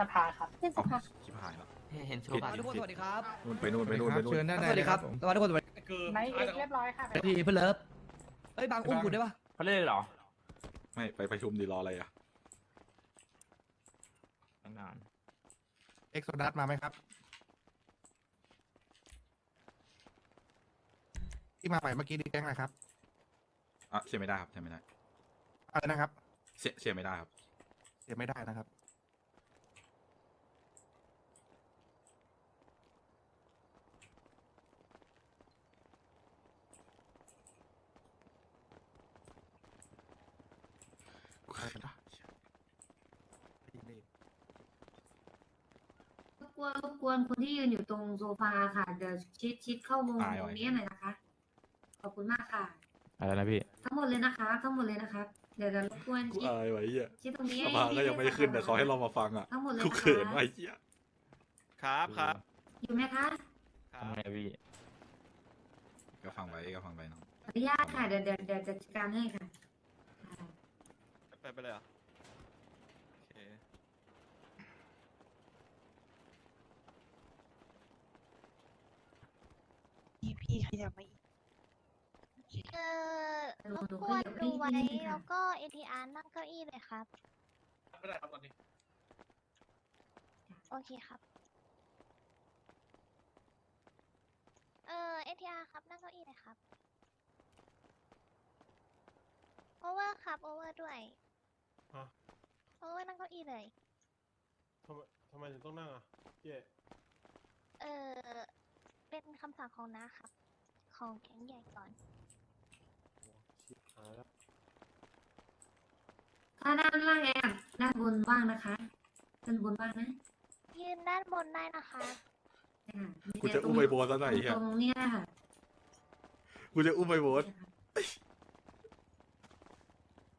สภาครับขึ้นสเอ้าภาชิบหายแล้วเห็นโชผิดว์บัตรทุกคนสวัสดีครับนู่นไปนู่นไปนู่นไปนู่นเชิญด้านในสวัสดีครับผมสวัสดีทุกคนสวัสดีคือไม่เอกเรียบร้อยค่ะสวัสดีเพื่อนเลิฟเฮ้ยบางอุ้มคุณได้ปะเขาเล่นเลยเหรอ ไม่ไปประชุมดีรออะไรอะตั้งนานเอ็กโซดัสมาไหมครับที่มาใหม่เมื่อกี้นี่แก๊งอะไรครับอะเชียร์ไม่ได้ครับเชียร์ไม่ได้อะไรนะครับเชียร์เชียร์ไม่ได้ครับ เสียไม่ได้นะครับ รบก วนรบกวนคนที่ยืนอยู่ตรงโซฟาค่ะเดี๋ยวชิดชิดเข้าวงตายไว้ตรงนี้หน่อยนะคะ ขอบคุณมากค่ะ อะไรนะพี่ ทั้งหมดเลยนะคะ ทั้งหมดเลยนะคะเดี๋ยวเดี๋ยวรบกวนกูชิดอายไว้เหี้ยชิดตรงนี้สภาก็ยังไม่ได้ขึ้นแต่เขาให้เรามาฟังอะทั้งหมดเลยกูนะเขินคะไว้เหี้ยครับครับอยู่ไหมคะทำไงพี่ ก็ฟังไว้ก็ฟังไว้น้อง ขออนุญาตค่ะเดี๋ยวเดี๋ยวเดี๋ยวจัดการให้ค่ะค่ะไปไปเลยเหรอโอเค พี่พี่ขยับมาอีกเออรบกวนดูไว้แล้วก็ ATR นั่งเก้าอี้เลยครับ ไม่ได้ครับตอนนี้ โอเคครับ เออ ATR ครับนั่งเก้าอี้เลยครับโอเวอร์ครับโอเวอร์ด้วยฮะ โอเวอร์นั่งเก้าอี้เลย ทำไมทำไมถึงต้องนั่งอะเจ๊เออ เป็นคำสั่งของน้าครับ ของแก๊งใหญ่ก่อน ชิบหายแล้วถ้าด้านล่างแอบด้านบนว่างนะคะด้านบนว่างนะยืนด้านบนได้นะคะค่ะกูจะอุ้มไปโบสซะหน่อยเหี้ยตรงเนี้ยค่ะกูจะอุ้มไปโบส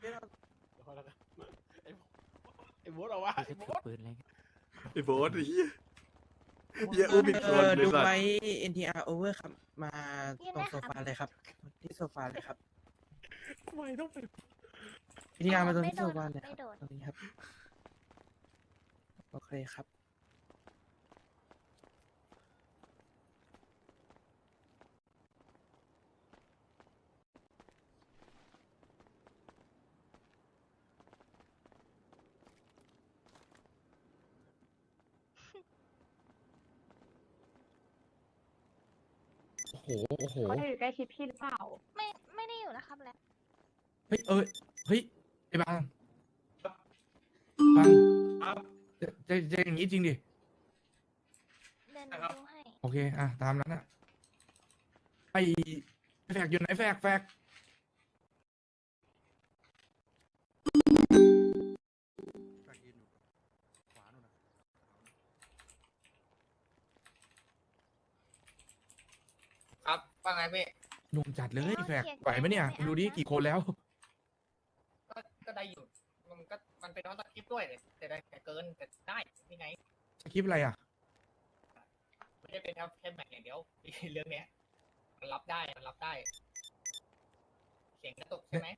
เดี๋ยวค่อยแล้วกันไอ้ไอ้โบ๊ทเอาวะไอ้โบ๊ทปืนอะไรไอ้โบสไอ้เหี้ย เหี้ยอุ้มผิดคนเลยดูสัตไว้ว์ NTR over ครับ มายืนตรงได้โซครับฟาเลยครับ ที่โซฟาเลยครับ ทำไมต้องไป NTR มาตรงไม่ที่โดโซดฟาเลยคไม่รับโดด ตรงนี้ครับ โอเคครับ โอ้โหโอ้โหเขาจะอยู่ใกล้ชิดพี่หรือเปล่า ไม่ไม่ได้อยู่นะครับแล้วเฮ้ยเอ้ยเฮ้ยไอ้บังบังจะจะจะอย่างนี้จริงดิเดินดูให้โอเคอะตามนั้นอะไอ้แฟกอยู่ไหนแฟกแฟก ว่าไงพี่หนุ่มจัดเลยไม่ต้องแฟกเถียงไหวไหมเนี่ยกันไม่ดูดิเอานะกี่คนแล้ว ก็ก็ได้อยู่ มันก็มันเป็นออโต้คลิปด้วยแต่ได้แต่เกินแต่ได้ยังไงสคริปต์อะไรอะไม่ได้เป็นแค่แค่แบ่งอย่างเดียวเรื่องเนี้ย มันรับได้มันรับได้ เสียงกระตุกใช่ไหม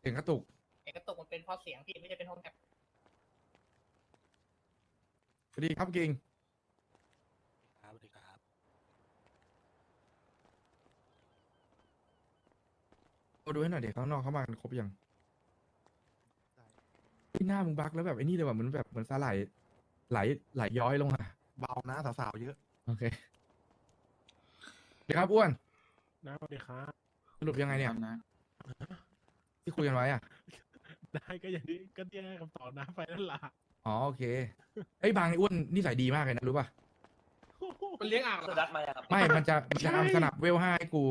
เสียงกระตุกเสียงกระตุกมันเป็นเพราะเสียงพี่ไม่ใช่เป็นห้องแอปสวัสดีครับกิง ครับสวัสดีครับ เอาดูให้หน่อยเด็กข้างนอกเข้ามากันครบยังที่หน้ามึงบักแล้วแบบไอ้นี่เลยว่ะเหมือนแบบเหมือนสาไหลไหลไหลย้อยลงอะเบานะสาวๆเยอะ โอเคเดี๋ยวครับอ้วนนะสวัสดีครับ สรุปยังไงเนี่ยนะที่คุยกันไว้อะ ได้ก็อย่างนี้ก็ที่ให้คำตอบนะไปนั่นล่ะอ๋อโอเคเอ้ยบางไอ้อ้วนนิสัยดีมากเลยนะรู้ป่ะมันเลี้ยงอ่างสดัดมาครับ ไม่มันจะมันจะทำสนับเวลห้าให้กู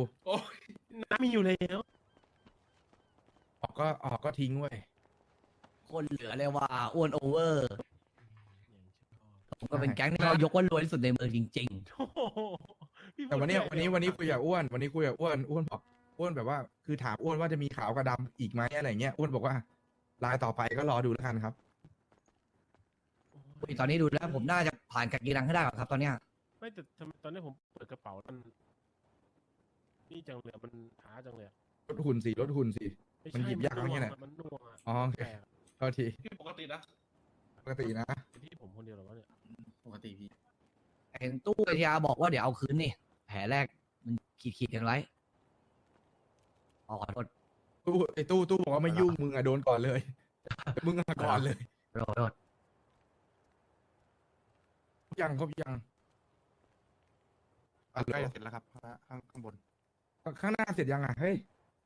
น้ำมีอยู่แล้วออ กก็ออกก็ทิ้งเว้ยคนเหลือเลยว่าอ้วนโอเวอร์ ผมก็เป็นแก๊งที่เรายกว่ารวยที่สุดในเมืองจริง โอ้โหพี่แต่วันเนี้ยพูดวันนี้วันนี้คุยกับอ้วนวันนี้คุยกับอ้วนอ้วนบอกอ้วนแบบว่า คือถามอ้วนว่าจะมีขาวกับดำอีกไหมอะไรเงี้ยอ้วนบอกว่าลายต่อไปก็รอดูแล้วกันครับๆตอนนี้ดูแล้วผมน่าจะผ่านกับกีรังให้ได้ก่อนครับ ตอนเนี้ย ไม่แต่ทำไมตอนนี้ผมเปิดกระเป๋ามันนี่จังเลยมันช้าจังเลยอะ ลดหุ่นสิลดหุ่นสิไใช่ มันหยิบยากน่วงไงเนี่ยอะมันน่วงอะอ๋อโอเคแปลกโทษทีพี่ปกตินะปกตินะ เป็นที่ผมคนเดียวเหรอวะเห็นตู้กัญญาบอกว่าเดี๋ยวเอาคืนนี่ แผลแรกมันขีดขีดๆกันไว้อ๋อขอโทษตู้ไอ้ตู้ตู้บอกว่าไม่ยุ่งมึงอะโดนก่อนเลย มึงอะก่อนเลย ขอโทษยังครบยังใกล้จะเสร็จแล้วครับข้างข้างข้างบน ข้างหน้าเสร็จยังอะเฮ้ย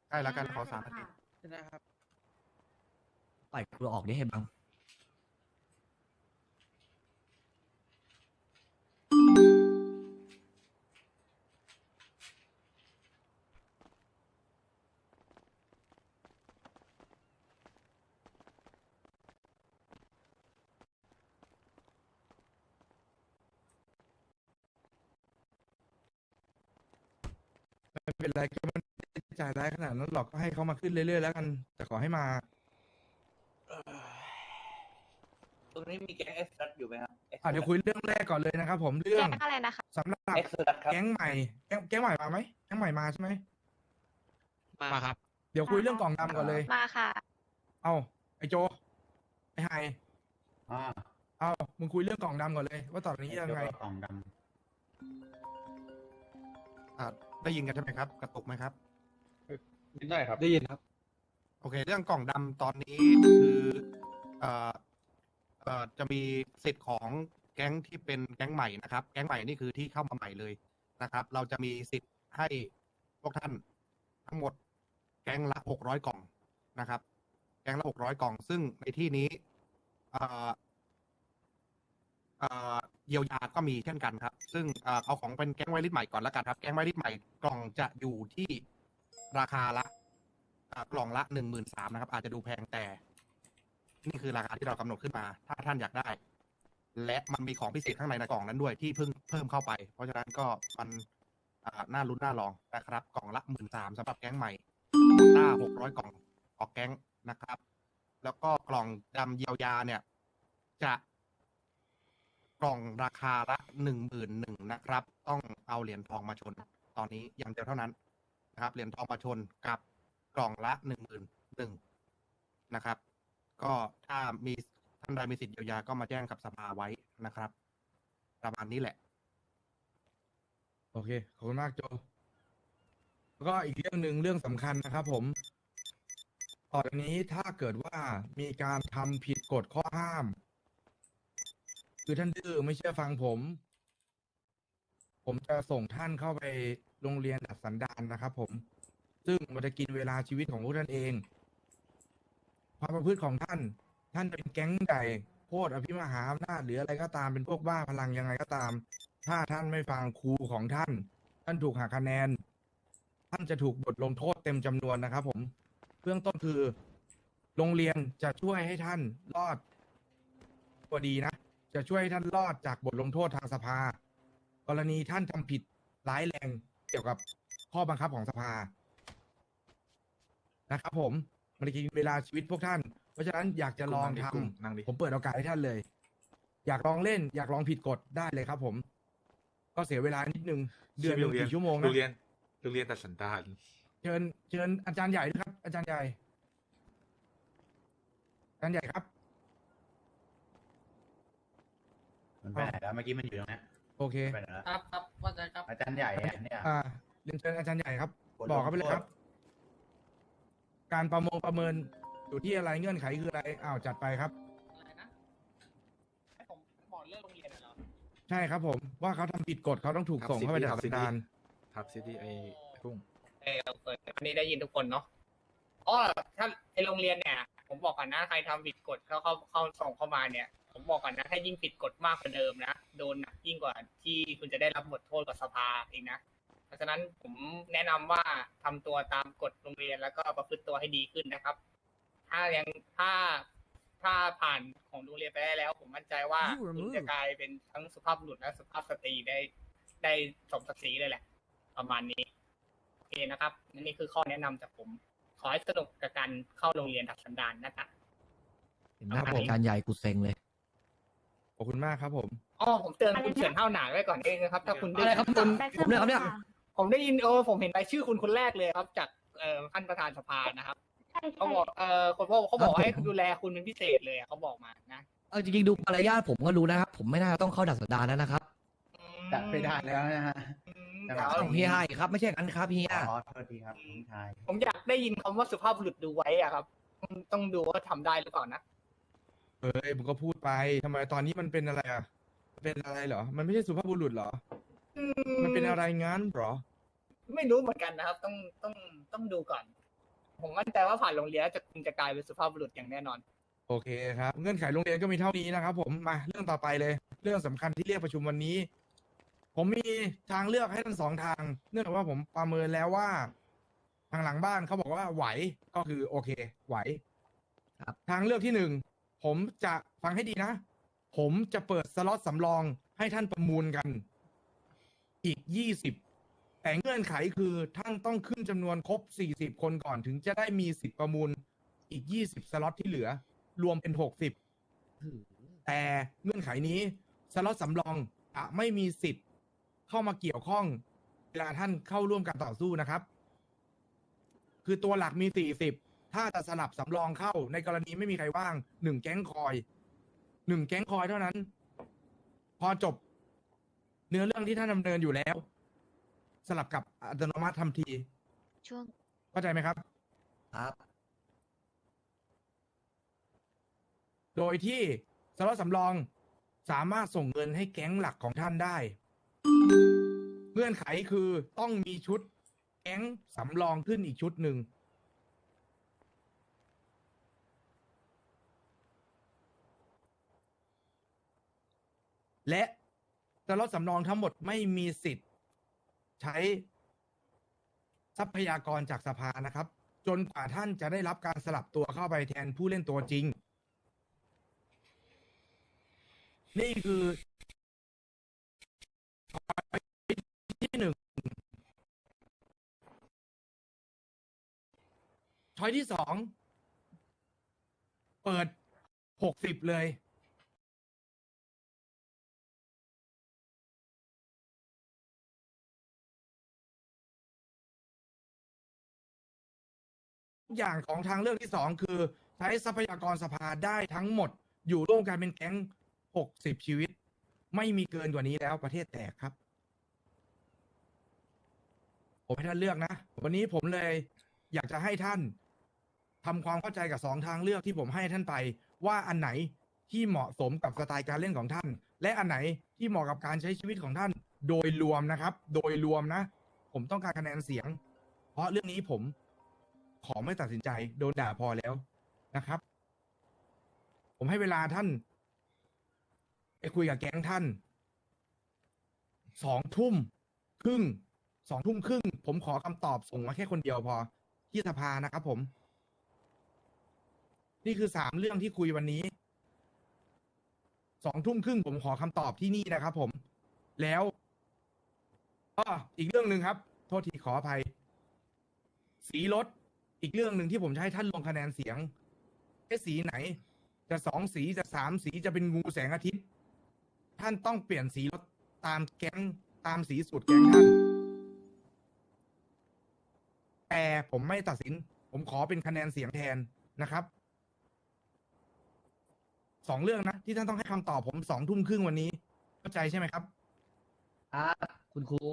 ใกล้แล้วกันขอสามนาที นะครับปล่อยกูออกดิให้บัง ไม่เป็นไรก็มันไม่ได้ จ่ายได้ขนาดนั้นหรอกก็ให้เขามาขึ้นเรื่อยๆแล้วกัน แต่ขอให้มา ตรงนี้มีแก๊งเอ็กซ์ตัดอยู่ไหมครับอะเดี๋ยวคุยเรื่องแรกก่อนเลยนะครับ ผมเรื่องแก๊งอะไรนะคะสำหรับเอ็กซ์ตัดครับแก๊งใหม่แก๊งแก๊งใหม่มาไหมแก๊งใหม่มาใช่ไหมมาครับ เดี๋ยวคุยเรื่องกล่องดำก่อนเลย มาค่ะ เอาไอ้โจไอ้ไฮอ่าเอามึงคุยเรื่องกล่องดำก่อนเลย ว่าตอนนี้ยังไงกล่องดำอ่าได้ยินกันใช่ไหมครับ กระตุกไหมครับ ได้ครับ ได้ยินครับ โอเค เรื่องกล่องดำตอนนี้คือเอ่อเอ่อจะมีสิทธิ์ของแก๊งที่เป็นแก๊งใหม่นะครับ แก๊งใหม่นี่คือที่เข้ามาใหม่เลยนะครับ เราจะมีสิทธิ์ให้พวกท่านทั้งหมดแก๊งละหกร้อยกล่องนะครับ แก๊งละหกร้อยกล่อง ซึ่งในที่นี้เอ่อ เอ่อเยียวยาก็มีเช่นกันครับ ซึ่งเอ่อเอาของเป็นแก๊งไวริสใหม่ก่อนแล้วกันครับ แก๊งไวริสใหม่กล่องจะอยู่ที่ราคาละอ่า กล่องละหนึ่งหมื่นสามนะครับ อาจจะดูแพงแต่ นี่คือราคาที่เรากำหนดขึ้นมา ถ้าท่านอยากได้ และมันมีของพิเศษข้างในในกล่องนั้นด้วยที่เพิ่งเพิ่มเข้าไป เพราะฉะนั้นก็มันอ่าน่าลุ้นน่าลองนะครับ กล่องละหมื่นสามสำหรับแก๊งใหม่ต้าหกร้อยกล่องออกแก๊งนะครับ แล้วก็กล่องดำเยียวยาเนี่ย จะกล่องราคาละหนึ่งหมื่นหนึ่งนะครับ ต้องเอาเหรียญทองมาชน ตอนนี้อย่างเดียวเท่านั้นนะครับ เหรียญทองมาชนกับ กล่องละหนึ่งหมื่นหนึ่งนะครับ ก็ถ้ามีท่านใดมีสิทธิ์เยียวยาก็มาแจ้งกับสภาไว้นะครับ ประมาณนี้แหละ โอเค ขอบคุณมากโจ แล้วก็อีกเรื่องหนึ่งเรื่องสำคัญนะครับผมต่อจากนี้ถ้าเกิดว่ามีการทำผิดกฎข้อห้าม คือท่านดื้อไม่เชื่อฟังผม ผมจะส่งท่านเข้าไปโรงเรียนดัดสันดานนะครับผม ซึ่งมันจะกินเวลาชีวิตของพวกท่านเอง ความประพฤติของท่าน ท่านเป็นแก๊งใหญ่โพดอภิมหาอำนาจหรืออะไรก็ตามเป็นพวกบ้าพลังยังไงก็ตาม ถ้าท่านไม่ฟังครูของท่าน ท่านถูกหักคะแนน ท่านจะถูกบทลงโทษเต็มจำนวนนะครับผมเบื้องต้นคือ โรงเรียนจะช่วยให้ท่านรอดตัวดีนะ จะช่วยให้ท่านรอดจากบทลงโทษทางสภา กรณีท่านทำผิดร้ายแรงเกี่ยวกับข้อบังคับของสภา นะครับผมมันจะกินเวลาชีวิตพวกท่าน เพราะฉะนั้นอยากจะลองทำนั่งดิผมเปิดโอกาสให้ท่านเลย อยากลองเล่น อยากลองผิดกฎได้เลยครับ ผม ก็เสียเวลานิดนึงเดือนหนึ่งกี่ชั่วโมงโรนะงเรียนโรงเรียนตัดสันดานเชิญเชิญอาจารย์ใหญ่ด้วยครับ อาจารย์ใหญ่อาจารย์ใหญ่ครับ มันไปไหนแล้วเมื่อกี้มันอยู่ตรงนี้โอเค ไปไหนแล้วครับครับว่าจะครับอาจารย์ใหญ่เนี่ยอ่าเรียนเชิญอาจารย์ใหญ่ครับบทลงบอกเขาไปเลยโทษครับ การประมงประเมินอยู่ที่อะไรเงื่อนไขคืออะไรอ้าวจัดไปครับ อะไรนะให้ผมบอกเรื่องโรงเรียนเหรอใช่ครับผมว่าเขาทำผิดกฎเขาต้องถูกส่งเข้าไปในสันดานทับซิตี้ไอ้พุ่งเออเปิดอันนี้ได้ยินทุกคนเนาะอ๋อถ้าในโรงเรียนเนี่ย ผมบอกก่อนนะใครทำผิดกฎเข้าเข้าเข้าส่งเข้ามาเนี่ย ผมบอกก่อนนะถ้ายิ่งผิดกฎมากกว่าเดิมนะโดนหนักยิ่งกว่าที่คุณจะได้รับบทโทษกับสภาอีกนะเพ ราะฉะนั้นผมแนะนำว่าทำตัวตามกฎโรงเรียนแล้วก็ประพฤติตัวให้ดีขึ้นนะครับ ถ้ายังถ้าถ้าผ่านของโรงเรียนไปได้แล้ว ผมมั่นใจว่าคุณจะกลายเป็นทั้งสุภาพบุรุษและสุภาพสตรีได้ได้สมศักดิ์ศรีเลยแหละ ประมาณนี้โอเคนะครับอันนี่คือข้อแนะนำจากผม ขอให้สนุกกับการเข้าโรงเรียนดัดสันดานนะครับเห็นหน้าครับผมอาจารย์ใหญ่กูเซ็งเลยขอบคุณมากครับผมอ๋อผมเตือนคุณเฉินเท่าหนาไว้ก่อนเองนะครับ ถ้าคุณได้อะไรครับคุณผมเนี่ยครับเนี่ย ผมได้ยินเออผมเห็นรายชื่อคุณคนแรกเลยครับ จากเอ่อท่านประธานสภานะครับใช่เขาใช่บอกเออคนพ่อเขาบอกครับผมให้ดูแลคุณเป็นพิเศษเลยอะเขาบอกมานะเอาจริงๆดูมารยาทผมก็รู้นะครับ ผมไม่น่าจะต้องเข้าดัดสันดานแล้วนะครับอืมจัดไม่ได้แล้วนะฮะของเฮียให้ครับไม่ใช่กันครับเฮียขอโทษทีครับน้องชาย ผมอยากได้ยินคำว่าสุภาพบุรุษดูไว้อะครับต้องต้องดูว่าทำได้หรือเปล่านะ เอ้ยมึงก็พูดไปทำไมตอนนี้มันเป็นอะไรอะมันเป็นอะไรเหรอ มันไม่ใช่สุภาพบุรุษเหรอ มันเป็นอะไรงั้นเหรอ ไม่รู้เหมือนกันนะครับ ต้องต้องต้องดูก่อน ผมมั่นใจว่าผ่านโรงเรียนแล้วจะคุณจะกลายเป็นสุภาพบุรุษอย่างแน่นอน โอเคครับ เงื่อนไขโรงเรียนก็มีเท่านี้นะครับผมมาเรื่องต่อไปเลย เรื่องสำคัญที่เรียกประชุมวันนี้ ผมมีทางเลือกให้ทั้งสองทาง เนื่องจากว่าผมประเมินแล้วว่า ทางหลังบ้านเขาบอกว่าไหวก็คือโอเค ไหวครับ ทางเลือกที่หนึ่งผมจะฟังให้ดีนะ ผมจะเปิดสล็อตสำรองให้ท่านประมูลกัน อีกยี่สิบแต่เงื่อนไขคือท่านต้องขึ้นจำนวนครบสี่สิบคนก่อนถึงจะได้มีสิทธิ์ประมูลอีกยี่สิบสล็อตที่เหลือ รวมเป็นหกสิบแต่เงื่อนไขนี้สล็อตสำรองจะไม่มีสิทธิ์เข้ามาเกี่ยวข้องเวลาท่านเข้าร่วมการต่อสู้นะครับ คือตัวหลักมีสี่สิบถ้าจะสลับสำรองเข้าในกรณีไม่มีใครว่างหนึ่งแก๊งคอยหนึ่งแก๊งคอยเท่านั้น พอจบ เนื้อเรื่องที่ท่านดำเนินอยู่แล้ว สลับกับอัตโนมัติทันทีช่วง เข้าใจไหมครับ ครับ โดยที่สล็อตสำรองสามารถส่งเงินให้แก๊งหลักของท่านได้ เงื่อนไขคือต้องมีชุดแก๊งสำรองขึ้นอีกชุดหนึ่ง และ สล็อตสำรองทั้งหมดไม่มีสิทธิ์ ใช้ทรัพยากรจากสภานะครับ จนกว่าท่านจะได้รับการสลับตัวเข้าไปแทนผู้เล่นตัวจริง นี่คือที่หนึ่งช้อยที่สอง เปิดหกสิบเลย อย่างของทางเลือกที่สองคือ ใช้ทรัพยากรสภาได้ทั้งหมด อยู่ร่วมกันเป็นแก๊งหกสิบชีวิต ไม่มีเกินกว่านี้แล้วประเทศแตกครับ ผมให้ท่านเลือกนะ วันนี้ผมเลยอยากจะให้ท่านทำความเข้าใจกับสองทางเลือกที่ผมให้ท่านไป ว่าอันไหนที่เหมาะสมกับสไตล์การเล่นของท่าน และอันไหนที่เหมาะกับการใช้ชีวิตของท่าน โดยรวมนะครับ โดยรวมนะ ผมต้องการคะแนนเสียง เพราะเรื่องนี้ผม ขอไม่ตัดสินใจ โดนด่าพอแล้วนะครับ ผมให้เวลาท่านไปคุยกับแก๊งท่านสองทุ่มครึ่งสองทุ่มครึ่งผมขอคำตอบส่งมาแค่คนเดียวพอ ที่สภานะครับผม นี่คือสามเรื่องที่คุยวันนี้สองทุ่มครึ่งผมขอคำตอบที่นี่นะครับ ผม แล้วก็อีกเรื่องหนึ่งครับ โทษทีขออภัย สีรถ อีกเรื่องหนึ่งที่ผมจะให้ท่านลงคะแนนเสียงแค่สีไหน จะสองสีจะสามสีจะเป็นงูแสงอาทิตย์ ท่านต้องเปลี่ยนสีรถตามแก๊งตามสีสูตรแก๊งท่าน แต่ผมไม่ตัดสิน ผมขอเป็นคะแนนเสียงแทนนะครับสองเรื่องนะที่ท่านต้องให้คำตอบผมสองทุ่มครึ่งวันนี้ เข้าใจใช่ไหมครับ ครับคุณครู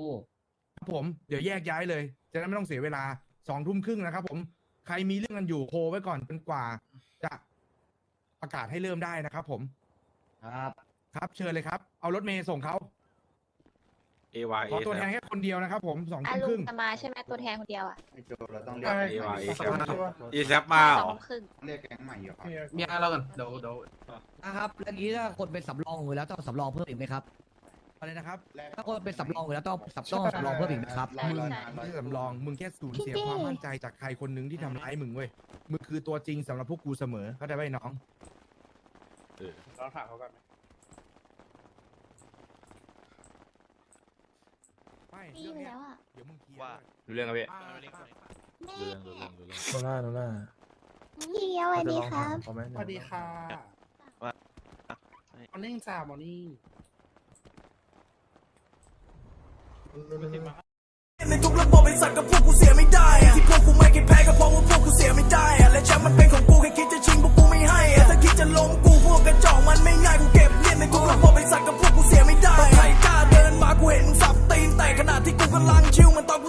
ครับผมเดี๋ยวแยกย้ายเลย จะได้ไม่ต้องเสียเวลาสองทุ่มครึ่งนะครับผมใครมีเรื่องกันอยู่โคไว้ก่อนจนกว่า จะประกาศให้เริ่มได้นะครับ ผม ครับ ครับ เชิญเลยครับ เอารถเมย์ส่งเขาเอวาเอขอตัวแทนแค่คนเดียวนะครับ ผมสองอาทุ่มลุครึ่ง งจะมาใช่ไหมตัวแทนคนเดียวอะไอโจเราต้องเรีเอยกวาเอใหแซม่ปเอแซปมาเหรสอองครึ่งเรียกแก๊งใหม่อยู่ครับมีอะไรกันเดี๋ยวเดี๋ยวนะครับแล้วนี้ถ้าคนเป็นสำรองอยู่แล้วต้องสำรองเพิ่มอีกไหมครับ อะไรนะครับถ้าคนเป็นสำรองอยู่แล้วต้องสำต้องสำรองเพิ่มอีกไหมครับใช่มึงใช่ไม่ใช่สำรองมึงแค่สูญเสียพี่ความเจ้มั่นใจจากใครคนหนึ่งที่ทำร้ายมึงเว้ยมึงคือตัวจริงสำหรับพวกกูเสมอเข้าใจไหมน้องเราถามเขากันไหมไม่ดีเรื่องไปเนี้ยแล้วอะเดี๋ยวมึงเคลียร์ว่าดูเรื่องครับพี่แม่ดูเรื่องดูเรื่องดูเรื่องโนล่าโนล่าพี่เลี้ยวสวัสดีครับ เขาไหมสวัสดีค่ะว่า มอร์นิ่งจ้ามอร์นิ่ง ในทุกระบบไอสัตว์กับพวกกูเสียไม่ได้ที่พวกกูไม่คิดแพ้ก็เพราะว่าพวกกูเสียไม่ได้และแชมป์มันเป็นของกูแค่คิดจะชิงพวกกูไม่ให้ถ้าคิดจะล้มกูพวกกระจอกมันไม่ง่ายกูเก็บเลียนในทุกระบบไอสัตว์กับพวกกูเสียไม่ได้ใครกล้าเดินมากูเห็นมึงสับตีนแต่ขาดที่กูกำลังชิวมันต้อง